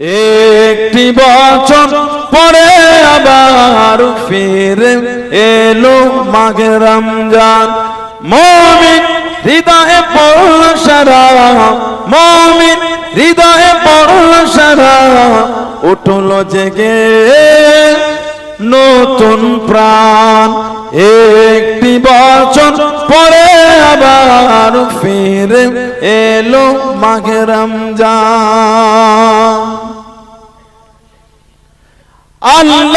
একটি বছর পরে আবার ফিরে এলো মাঘে রমজান। মমিন হৃদয়ে পড়ল সারা মমিন হৃদয়ে পড়ল সারা উঠল জেগে নতুন প্রাণ। একটি বছর পরে আবার ফিরে এলো মাঘে রমজান। আল্লাহ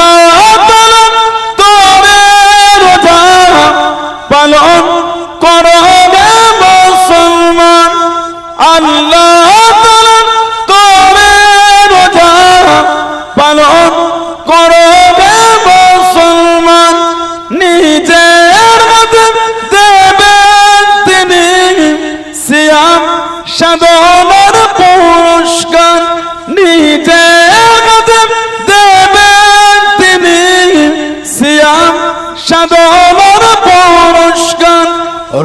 সাধনার পুরস্কার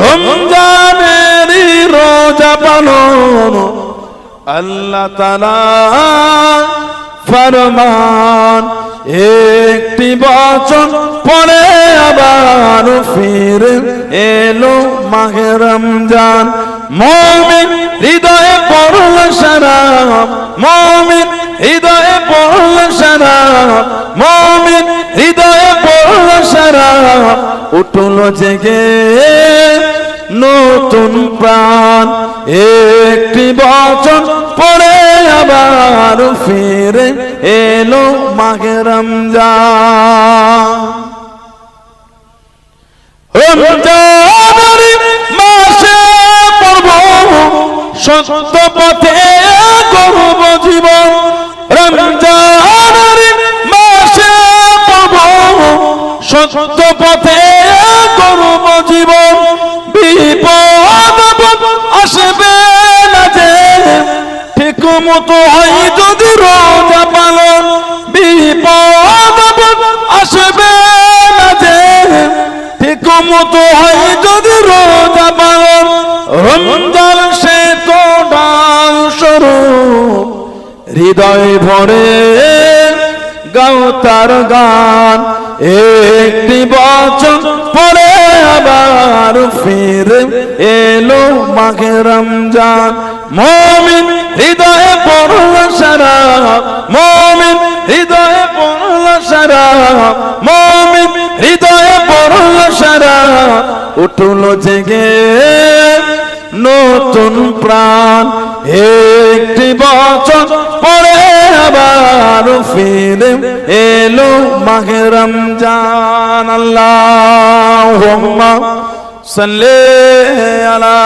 রমজানের রোজা পালন। আল্লাহ তালা ফরমান, একটি বচন পরে আবার ফিরে এলো মাহে রমজান। মমিন হৃদয়ে পড়ল সারা উঠল জেগে নতুন প্রাণ। একটি বচন পড়ে আবার ফিরে এলো মাঘে রমজান। মাসে পড়ব সত্য সত্য পথে করব জীবন। বিপদ আসবে না যে। ঠিক মতো হয় যদি রোজা পালন। বিপদ আসবে না যে। ঠিক মতো হয় যদি রোজা পালন। রমজান সে তো ডাল স্বরূপ। হৃদয় ভরে গাও তার গান। একটি বচন পরে আবার ফিরে এলো মাঘে রমজান। মমিন হৃদয়ে পড়ল সারা, মমিন হৃদয়ে পড়ল সারা, মমিন হৃদয়ে পড়ল সারা। উঠল জেগে নতুন প্রাণ, একটি বচন আবার ফিরে এলো মাঘে রমজান আল্লাহ সাল্লে আলা